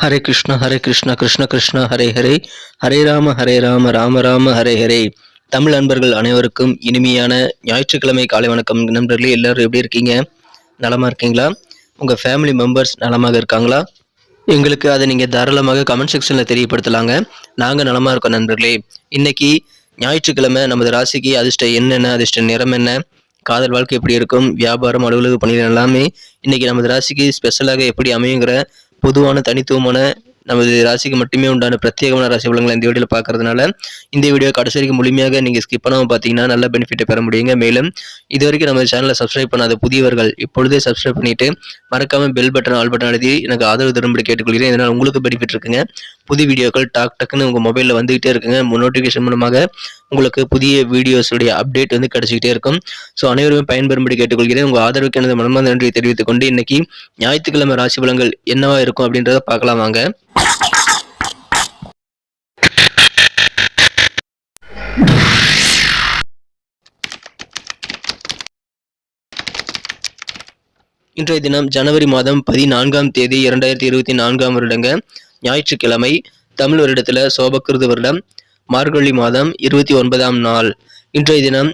ஹரே கிருஷ்ணா ஹரே கிருஷ்ணா கிருஷ்ண கிருஷ்ணா ஹரே ஹரே. ஹரே ராம ஹரே ராம ராம ராம ஹரே ஹரே. தமிழ் நண்பர்கள் அனைவருக்கும் இனிமையான ஞாயிற்றுக்கிழமை காலை வணக்கம். நண்பர்களே எல்லாரும் எப்படி இருக்கீங்க? நலமாக இருக்கீங்களா? உங்கள் ஃபேமிலி மெம்பர்ஸ் நலமாக இருக்காங்களா? எங்களுக்கு அதை நீங்கள் தாராளமாக கமெண்ட் செக்ஷனில் தெரியப்படுத்தலாங்க. நாங்கள் நலமாக இருக்கோம் நண்பர்களே. இன்னைக்கு ஞாயிற்றுக்கிழமை நமது ராசிக்கு அதிர்ஷ்டம் என்னென்ன அதிர்ஷ்ட நிறம் என்ன காதல் வாழ்க்கை எப்படி இருக்கும் வியாபாரம் அலுவலக பணிகள் எல்லாமே இன்னைக்கு நமது ராசிக்கு ஸ்பெஷலாக எப்படி அமையுங்கிற பொதுவான தனித்துவமான நமது ராசிக்கு மட்டுமே உண்டான பிரத்யேகமான ராசி பலன்களை இந்த வீடியோவில் பார்க்கறதுனால இந்த வீடியோ கடைசி வரைக்கும் முழுமையாக நீங்கள் ஸ்கிப் பண்ணாமல் பார்த்தீங்கன்னா நல்ல பெனிஃபிட்டை பெற முடியுங்க. மேலும் இது வரைக்கும் நம்ம சேனலை சப்ஸ்கிரைப் பண்ணாத புதியவர்கள் இப்பொழுதே சப்ஸ்கிரைப் பண்ணிட்டு மறக்காமல் பெல் பட்டன் ஆல் பட்டன் எழுதி எனக்கு ஆதரவு தரும்படி கேட்டுக்கொள்கிறேன். இதனால் உங்களுக்கு பெனிஃபிட் இருக்குங்க. புது வீடியோக்கள் டாக் டக்குன்னு உங்கள் மொபைலில் வந்துகிட்டே இருக்குங்க. நோட்டிஃபிகேஷன் மூலமாக உங்களுக்கு புதிய வீடியோஸுடைய அப்டேட் வந்து கிடைச்சிக்கிட்டே இருக்கும். ஸோ அனைவருமே பயன்பெறும்படி கேட்டுக்கொள்கிறேன். உங்கள் ஆதரவுக்கு எனது மனமார்ந்த நன்றியை தெரிவித்துக் கொண்டு இன்னைக்கு ஞாயிற்றுக்கிழமை ராசி பலங்கள் என்னவா இருக்கும் அப்படின்றத பார்க்கலாம் வாங்க. இன்றைய தினம் ஜனவரி மாதம் பதினான்காம் தேதி இரண்டாயிரத்தி இருபத்தி நான்காம் வருடங்க. ஞாயிற்றுக்கிழமை தமிழ் வருடத்தில் சோபக்கிருது வருடம். மார்கழி மாதம் இருபத்தி ஒன்பதாம் நாள். இன்றைய தினம்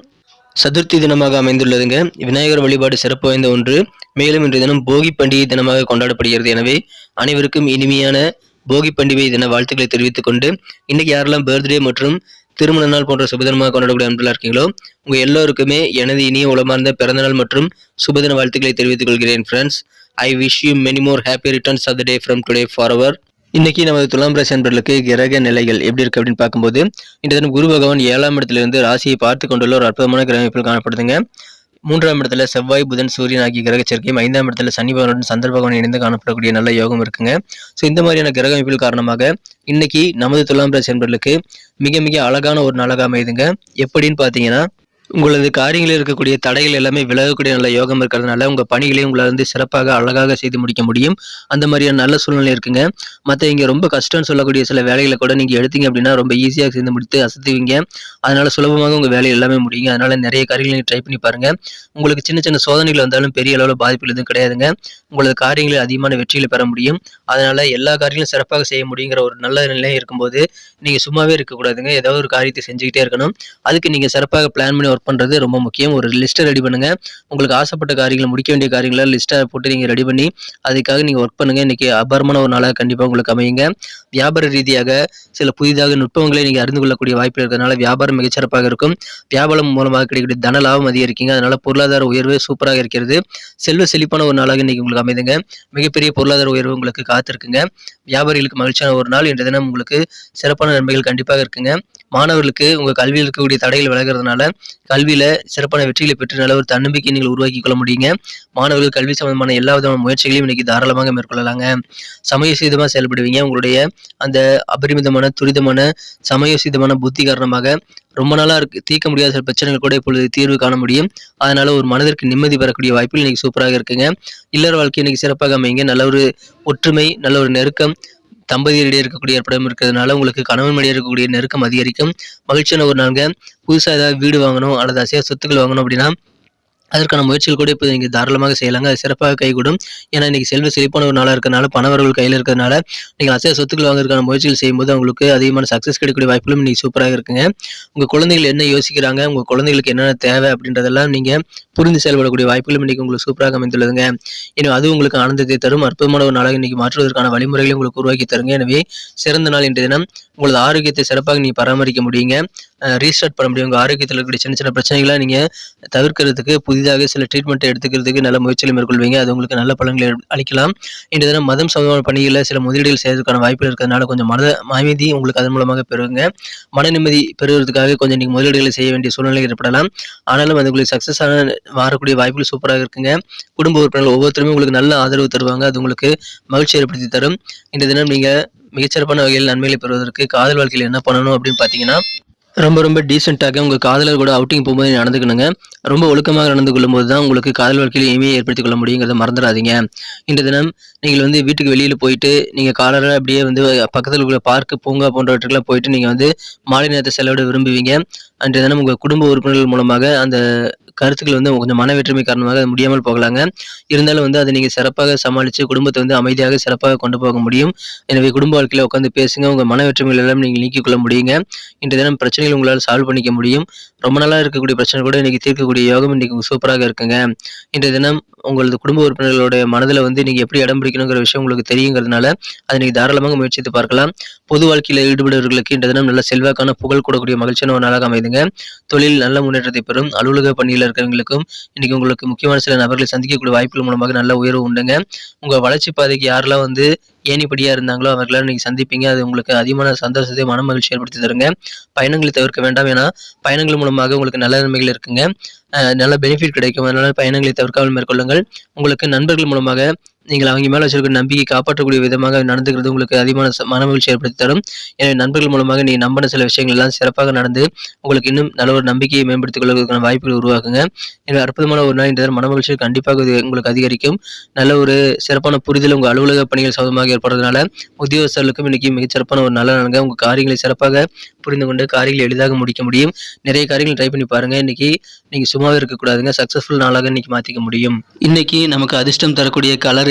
சதுர்த்தி தினமாக அமைந்துள்ளதுங்க. விநாயகர் வழிபாடு சிறப்பு வாய்ந்த ஒன்று. மேலும் இன்றைய தினம் போகி பண்டிகை தினமாக கொண்டாடப்படுகிறது. எனவே அனைவருக்கும் இனிமையான போகி பண்டிகை தின வாழ்த்துக்களை தெரிவித்துக் கொண்டு இன்னைக்கு யாரெல்லாம் பர்த்டே மற்றும் திருமண நாள் போன்ற சுபதினமாக கொண்டாடக்கூடிய அன்பில் இருக்கீங்களோ உங்க எல்லோருக்குமே எனது இனிய உளமார்ந்த பிறந்தநாள் மற்றும் சுபதின வாழ்த்துக்களை தெரிவித்துக் கொள்கிறேன் friends I wish you many more happy returns of the day from today for our இன்னைக்கு நமது துலாம் ராசி அன்பர்களுக்கு கிரக நிலைகள் எப்படி இருக்கு அப்படின்னு பார்க்கும்போது இந்த தினம் குரு பகவான் ஏழாம் இடத்திலிருந்து ராசியை பார்த்து கொண்டுள்ள ஒரு அற்புதமான கிரக அமைப்பில் காணப்படுதுங்க. மூன்றாம் இடத்துல செவ்வாய் புதன் சூரியன் ஆகிய கிரக சேர்க்கையும் ஐந்தாம் இடத்துல சனி பகவானுடன் சந்திர பகவான் இணைந்து காணப்படக்கூடிய நல்ல யோகம் இருக்குங்க. ஸோ இந்த மாதிரியான கிரக அமைப்பில் காரணமாக இன்னைக்கு நமது துலாம் ராசி அன்பர்களுக்கு மிக மிக அழகான ஒரு நாளாக அமையுதுங்க. எப்படின்னு பார்த்தீங்கன்னா உங்களது காரியங்களில் இருக்கக்கூடிய தடைகள் எல்லாமே விலகக்கூடிய நல்ல யோகம் இருக்கிறதுனால உங்கள் பணிகளையும் உங்களை வந்து சிறப்பாக அழகாக செய்து முடிக்க முடியும். அந்த மாதிரியான நல்ல சூழ்நிலை இருக்குங்க. மற்ற இங்கே ரொம்ப கஷ்டம்னு சொல்லக்கூடிய சில வேலைகளை கூட நீங்கள் எடுத்தீங்க அப்படின்னா ரொம்ப ஈஸியாக செய்து முடித்து அசத்துவீங்க. அதனால சுலபமாக உங்கள் வேலை எல்லாமே முடியுங்க. அதனால நிறைய காரியங்களை நீங்கள் ட்ரை பண்ணி பாருங்க. உங்களுக்கு சின்ன சின்ன சோதனைகள் வந்தாலும் பெரிய அளவில் பாதிப்புகள் எதுவும் கிடையாதுங்க. உங்களது காரியங்களில் அதிகமான வெற்றிகளை பெற முடியும். அதனால எல்லா காரியங்களும் சிறப்பாக செய்ய முடியுங்கிற ஒரு நல்ல நிலை இருக்கும்போது நீங்கள் சும்மாவே இருக்கக்கூடாதுங்க. ஏதாவது ஒரு காரியத்தை செஞ்சுக்கிட்டே இருக்கணும். அதுக்கு நீங்கள் சிறப்பாக பிளான் பண்ணி ஒர்க் பண்ணுறது ரொம்ப முக்கியம். ஒரு லிஸ்ட்டை ரெடி பண்ணுங்கள் உங்களுக்கு ஆசைப்பட்ட காரியங்களை முடிக்க வேண்டிய காரியங்களை லிஸ்ட்டை போட்டு நீங்கள் ரெடி பண்ணி அதுக்காக நீங்கள் ஒர்க் பண்ணுங்கள் இன்றைக்கி அபாரமான ஒரு நாளாக கண்டிப்பாக உங்களுக்கு அமையுங்க. வியாபார ரீதியாக சில புதிதாக நுட்பங்களை நீங்கள் அறிந்து கொள்ளக்கூடிய வாய்ப்பு இருக்கிறதுனால வியாபாரம் மிகச்சிறப்பாக இருக்கும். வியாபாரம் மூலமாக கிடைக்கக்கூடிய தன லாபம் அதிகரிக்குங்க. அதனால் பொருளாதார உயர்வு சூப்பராக இருக்கிறது. செல்வ செழிப்பான ஒரு நாளாக இன்றைக்கி உங்களுக்கு அமைதுங்க. மிகப்பெரிய பொருளாதார உயர்வு உங்களுக்கு காத்திருக்குங்க. வியாபாரிகளுக்கு மகிழ்ச்சியான ஒரு நாள். இன்றைய தினம் உங்களுக்கு சிறப்பான நன்மைகள் கண்டிப்பாக இருக்குங்க. மாணவர்களுக்கு உங்கள் கல்வியில் இருக்கக்கூடிய தடைகள் விலகிறதுனால கல்வியில் சிறப்பான வெற்றிகளை பெற்று நல்ல ஒரு தன்னம்பிக்கை நீங்கள் உருவாக்கி கொள்ள முடியுங்க. மாணவர்கள் கல்வி சம்பந்தமான எல்லா விதமான முயற்சிகளையும் இன்னைக்கு தாராளமாக மேற்கொள்ளலாங்க. சமயசீதமாக செயல்படுவீங்க. உங்களுடைய அந்த அபரிமிதமான துரிதமான சமயசீதமான புத்தி காரணமாக ரொம்ப நாளாக இருக்கு தீர்க்க முடியாத சில பிரச்சனைகள் கூட இப்பொழுது தீர்வு காண முடியும். அதனால ஒரு மனதிற்கு நிம்மதி பெறக்கூடிய வாய்ப்பில் இன்னைக்கு சூப்பராக இருக்குங்க. இல்லற வாழ்க்கை இன்னைக்கு சிறப்பாக அமைங்க நல்ல ஒரு ஒற்றுமை நல்ல ஒரு நெருக்கம் தம்பதியரிடையே இருக்கக்கூடிய ஏற்படம் இருக்கிறதுனால உங்களுக்கு கணவன் மனைவி இருக்கக்கூடிய நெருக்கம் அதிகரிக்கும். மகிழ்ச்சியான ஒரு நாளுங்க. புதுசாக ஏதாவது வீடு வாங்கணும் அல்லது அசையா சொத்துக்கள் வாங்கணும் அப்படின்னா அதற்கான முயற்சிகள் கூட இப்போ நீங்கள் தாராளமாக செய்யலாங்க. அது சிறப்பாக கைகூடும். ஏன்னா இன்னைக்கு செல்வ செழிப்பான ஒரு நாளாக இருக்கிறதுனால பணவர்கள் கையில் இருக்கிறதுனால நீங்கள் அசைய சொத்துக்கள் வாங்குறதுக்கான முயற்சிகள் செய்யும்போது உங்களுக்கு அதிகமான சக்ஸஸ் கிடைக்கக்கூடிய வாய்ப்புகளும் இன்னைக்கு சூப்பராக இருக்குங்க. உங்கள் குழந்தைகள் என்ன யோசிக்கிறாங்க? உங்கள் குழந்தைகளுக்கு என்னென்ன தேவை அப்படின்றதெல்லாம் நீங்கள் புரிந்து செயல்படக்கூடிய வாய்ப்புகளும் இன்னைக்கு உங்களுக்கு சூப்பராக அமைந்துள்ளதுங்க. எனவே அது உங்களுக்கு ஆனந்தத்தை தரும். அற்புதமான ஒரு நாளாக இன்னைக்கு மாற்றுவதற்கான வழிமுறைகளை உங்களுக்கு உருவாக்கி தருங்க. எனவே சிறந்த நாள் இன்றைய தினம். உங்களது ஆரோக்கியத்தை சிறப்பாக நீங்கள் பராமரிக்க முடியுங்க. ரீஸ்டார்ட் பண்ண முடியும். உங்கள் ஆரோக்கியத்தில் இருக்கக்கூடிய சின்ன சின்ன பிரச்சனைகளை நீங்கள் தவிர்க்கிறதுக்கு புதிதாக சில ட்ரீட்மெண்ட்டை எடுத்துக்கிறதுக்கு நல்ல முயற்சிகளை மேற்கொள்வீங்க. அது உங்களுக்கு நல்ல பலன்களை அளிக்கலாம். இன்றைய தினம் மதம் சம்பந்தமான பணிகளில் சில முதலீடுகள் செய்வதற்கான வாய்ப்புகள் இருக்கிறதுனால கொஞ்சம் மத அமைதி உங்களுக்கு அதன் மூலமாக பெறுவீங்க மன நிம்மதி பெறுவதற்காக கொஞ்சம் நீங்கள் முதலீடுகளை செய்ய வேண்டிய சூழ்நிலை ஏற்படலாம். ஆனாலும் அது உங்களுக்கு சக்ஸஸ் ஆன மாறக்கூடிய வாய்ப்புகள் சூப்பராக இருக்குங்க. குடும்ப உறுப்பினர்கள் ஒவ்வொருத்தருமே உங்களுக்கு நல்ல ஆதரவு தருவாங்க. அது உங்களுக்கு மகிழ்ச்சி ஏற்படுத்தி தரும். இன்றைய தினம் நீங்கள் மிகச்சிறப்பான வகையில் நன்மைகளை பெறுவதற்கு காதல் வாழ்க்கையில் என்ன பண்ணணும் அப்படின்னு பார்த்தீங்கன்னா ரொம்ப ரொம்ப டீசெண்டாக உங்கள் காதலர் கூட அவுட்டிங் போகும்போது நடந்துக்கணுங்க. ரொம்ப ஒழுக்கமாக நடந்து கொள்ளும்போது தான் உங்களுக்கு காதல் வாழ்க்கையில் இனிமையை ஏற்படுத்திக் கொள்ள முடியுங்கிறத மறந்துடாதீங்க. இந்த தினம் நீங்கள் வந்து வீட்டுக்கு வெளியில் போயிட்டு நீங்கள் காலராக அப்படியே வந்து பக்கத்தில் உள்ள பார்க்கு பூங்கா போன்றவற்றுக்கெல்லாம் போயிட்டு நீங்கள் வந்து மாலை நேரத்தை செலவிட விரும்புவீங்க. அன்றைய தினம் உங்கள் குடும்ப உறுப்பினர்கள் மூலமாக அந்த கருத்துக்கள் வந்து கொஞ்சம் மன வேற்றுமை காரணமாக அது முடியாமல் போகலாங்க. இருந்தாலும் வந்து அதை நீங்கள் சிறப்பாக சமாளித்து குடும்பத்தை வந்து அமைதியாக சிறப்பாக கொண்டு போக முடியும். எனவே குடும்ப வாழ்க்கையில் உட்காந்து பேசுங்க. உங்கள் மன வேற்றுமைகள் எல்லாம் நீங்கள் நீக்கிக் கொள்ள முடியுங்க. இன்றைய தினம் பிரச்சனை பிரச்சனைகள் உங்களால் சால்வ் பண்ணிக்க முடியும். ரொம்ப நாளாக இருக்கக்கூடிய பிரச்சனை கூட இன்னைக்கு தீர்க்கக்கூடிய யோகம் இன்னைக்கு சூப்பராக இருக்குங்க. இன்றைய தினம் உங்களது குடும்ப உறுப்பினர்களுடைய மனதில் வந்து நீங்கள் எப்படி இடம் பிடிக்கணுங்கிற விஷயம் உங்களுக்கு தெரியுங்கிறதுனால அதை நீங்கள் தாராளமாக முயற்சித்து பார்க்கலாம். பொது வாழ்க்கையில் ஈடுபடுவர்களுக்கு இன்றைய தினம் நல்ல செல்வாக்கான புகழ் கூடக்கூடிய மகிழ்ச்சியான ஒரு நாளாக அமைதுங்க. தொழில் நல்ல முன்னேற்றத்தை பெறும். அலுவலக பணியில் இருக்கிறவங்களுக்கும் இன்னைக்கு உங்களுக்கு முக்கியமான சில நபர்களை சந்திக்கக்கூடிய வாய்ப்புகள் மூலமாக நல்ல உயர்வு உண்டுங்க. உங்கள் வளர்ச்சி பாதைக்கு யாரெல்லாம் வந்து ஏனிப்படியாக இருந்தாங்களோ அவர்களை நீங்கள் சந்திப்பீங்க. அது உங்களுக்கு அதிகமான சந்தோஷத்தை மன மகிழ்ச்சி ஏற்படுத்தி தருங்க. பயணங்களை தவிர்க்க வேண்டாம். ஏன்னா பயணங்கள் மூலமாக உங்களுக்கு நல்ல நன்மைகள் இருக்குங்க. நல்ல பெனிஃபிட் கிடைக்கும். அதனால் பயணங்களை தவிர்க்காமல் மேற்கொள்ளுங்கள். உங்களுக்கு நண்பர்கள் மூலமாக நீங்கள் அவங்க மேலே வச்சிருக்கிற நம்பிக்கை காப்பாற்றக்கூடிய விதமாக நடந்துக்கிறது உங்களுக்கு அதிகமான மன மகிழ்ச்சி ஏற்படுத்தி தரும். எனவே நண்பர்கள் மூலமாக நீங்கள் நம்பின சில விஷயங்கள் எல்லாம் சிறப்பாக நடந்து உங்களுக்கு இன்னும் நல்ல ஒரு நம்பிக்கையை மேம்படுத்திக் கொள்வதற்கான வாய்ப்புகள் உருவாக்குங்க. எனவே அற்புதமான ஒரு நாள் இந்த மன மகிழ்ச்சி கண்டிப்பாக இது உங்களுக்கு அதிகரிக்கும். நல்ல ஒரு சிறப்பான புரிதல் உங்கள் அலுவலக பணிகள் சமமாக ஏற்படுறதுனால உத்தியோகஸ்தர்களுக்கும் இன்னைக்கு மிகச்சிறப்பான ஒரு நல்ல நாளுங்க. உங்கள் காரியங்களை சிறப்பாக புரிந்து கொண்டு காரியங்களை எளிதாக முடிக்க முடியும். நிறைய காரியங்கள் ட்ரை பண்ணி பாருங்க. இன்னைக்கு நீங்கள் சும்மாவே இருக்கக்கூடாதுங்க சக்ஸஸ்ஃபுல் நாளாக இன்னைக்கு மாற்றிக்க முடியும். இன்னைக்கு நமக்கு அதிர்ஷ்டம் தரக்கூடிய கலர்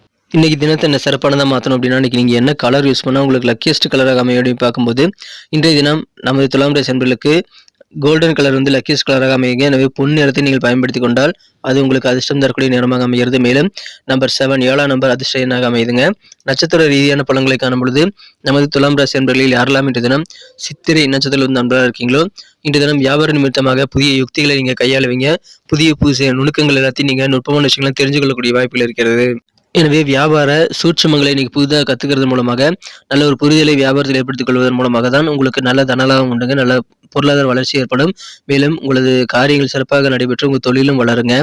இன்றைக்கி தினத்தை என்ன சிறப்பானதாக மாற்றணும் அப்படின்னா இன்றைக்கி நீங்கள் என்ன கலர் யூஸ் பண்ணால் உங்களுக்கு லக்கியஸ்ட் கலராக அமையும் பார்க்கும்போது இன்றைய தினம் நமது துலாம் ராசி கோல்டன் கலர் வந்து லக்கியஸ்ட் கலராக அமையுங்க. எனவே பொன் நிறத்தை நீங்கள் பயன்படுத்தி கொண்டால் அது உங்களுக்கு அதிர்ஷ்டம் தரக்கூடிய நிறமாக அமைகிறது. மேலும் நம்பர் செவன் ஏழாம் நம்பர் அதிர்ஷ்ட எண்ணாக அமையுதுங்க. நட்சத்திர ரீதியான பலன்களை காணும் பொழுது நமது துலாம் ராசி என்பர்களில் யாரெல்லாம் இன்று தினம் சித்திரை நட்சத்திரம் வந்து நண்பராக இருக்கீங்களோ இன்று தினம் வியாபார நிமித்தமாக புதிய யுக்திகளை நீங்கள் கையாளுவீங்க. புதிய புதுசு நுணுக்கங்கள் எல்லாத்தையும் நீங்கள் நுட்பமான விஷயங்களை தெரிஞ்சு கொள்ளக்கூடிய வாய்ப்புகள் இருக்கிறது. எனவே வியாபார சூட்சமங்களை இன்னைக்கு புதிதாக கத்துக்கிறது மூலமாக நல்ல ஒரு புரிதலை வியாபாரத்தில் ஏற்படுத்திக் கொள்வதன் மூலமாக தான் உங்களுக்கு நல்ல தனலாபம் உண்டுங்க நல்ல பொருளாதார வளர்ச்சி ஏற்படும். மேலும் உங்களது காரியங்கள் சிறப்பாக நடைபெற்று உங்கள் தொழிலும் வளருங்க.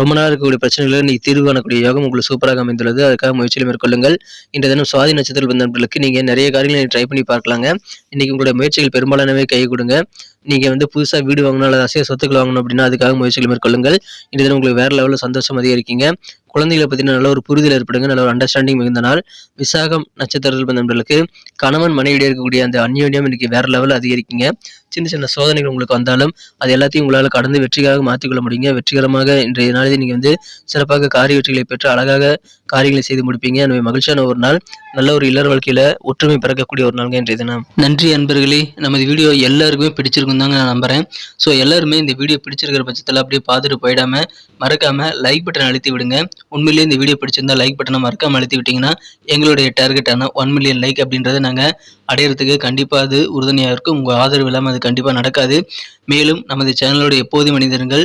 ரொம்ப நாள் இருக்கக்கூடிய பிரச்சனைகளை நீ தீர்வு காணக்கூடிய யோகம் உங்களுக்கு சூப்பராக அமைந்துள்ளது. அதுக்காக முயற்சியில் மேற்கொள்ளுங்கள். இன்றைய தினம் சுவாதி நட்சத்திரம் வந்தவர்களுக்கு நீங்கள் நிறைய காரியங்களை ட்ரை பண்ணி பார்க்கலாங்க. இன்னைக்கு உங்களுடைய முயற்சிகள் பெரும்பாலானவே கை கொடுங்க. நீங்கள் வந்து புதுசாக வீடு வாங்கணும் அல்லது அசைய சொத்துக்கள் வாங்கணும் அப்படின்னா அதுக்காக முயற்சிகள் மேற்கொள்ளுங்கள். இன்றைய தினம் உங்களுக்கு வேறு லெவலில் சந்தோஷம் அதிகரிக்கீங்க குழந்தைகளை பற்றின நல்ல ஒரு புரிதல் ஏற்படுங்க நல்ல ஒரு அண்டர்ஸ்டாண்டிங் மிகுந்த நாள். விசாகம் நட்சத்திரத்தில் பிறந்தவர்களுக்கு கணவன் மனைவியிடையே இருக்கக்கூடிய அந்த அந்யோன்யம் இன்னைக்கு வேறு லெவலில் அதிகரிக்குங்க. சின்ன சின்ன சோதனைகள் உங்களுக்கு வந்தாலும் அது எல்லாத்தையும் உங்களால் கடந்து வெற்றிக்காக மாற்றிக்கொள்ள முடியுங்க. வெற்றிகரமாக இன்றைய நாளில் நீங்கள் வந்து சிறப்பாக காரிய வெற்றிகளை பெற்று அழகாக காரியங்களை செய்து முடிப்பீங்க. எனவே மகிழ்ச்சியான ஒரு நாள். நல்ல ஒரு இல்லற வாழ்க்கையில ஒற்றுமை பிறக்கக்கூடிய ஒரு நாள்ங்க இன்றைய தினம். நன்றி அன்பர்களே. நமது வீடியோ எல்லாருக்குமே பிடிச்சிருக்கும் தாங்க நான் நம்புறேன். ஸோ எல்லாருமே இந்த வீடியோ பிடிச்சிருக்கிற பட்சத்தில் அப்படியே பார்த்துட்டு போயிடாம மறக்காம லைக் பட்டன் அழுத்தி விடுங்க. உண்மையிலேயே இந்த வீடியோ பிடிச்சிருந்தா லைக் பட்டனை மறக்காம அழுத்தி விட்டீங்கன்னா எங்களுடைய டார்கெட்டான ஒன் மில்லியன் லைக் அப்படின்றத நாங்கள் அடையிறதுக்கு கண்டிப்பாக அது உறுதுணையாக இருக்கும். உங்கள் ஆதரவு இல்லாமல் அது கண்டிப்பாக நடக்காது. மேலும் நமது சேனலோட எப்போதும் மனிதர்கள்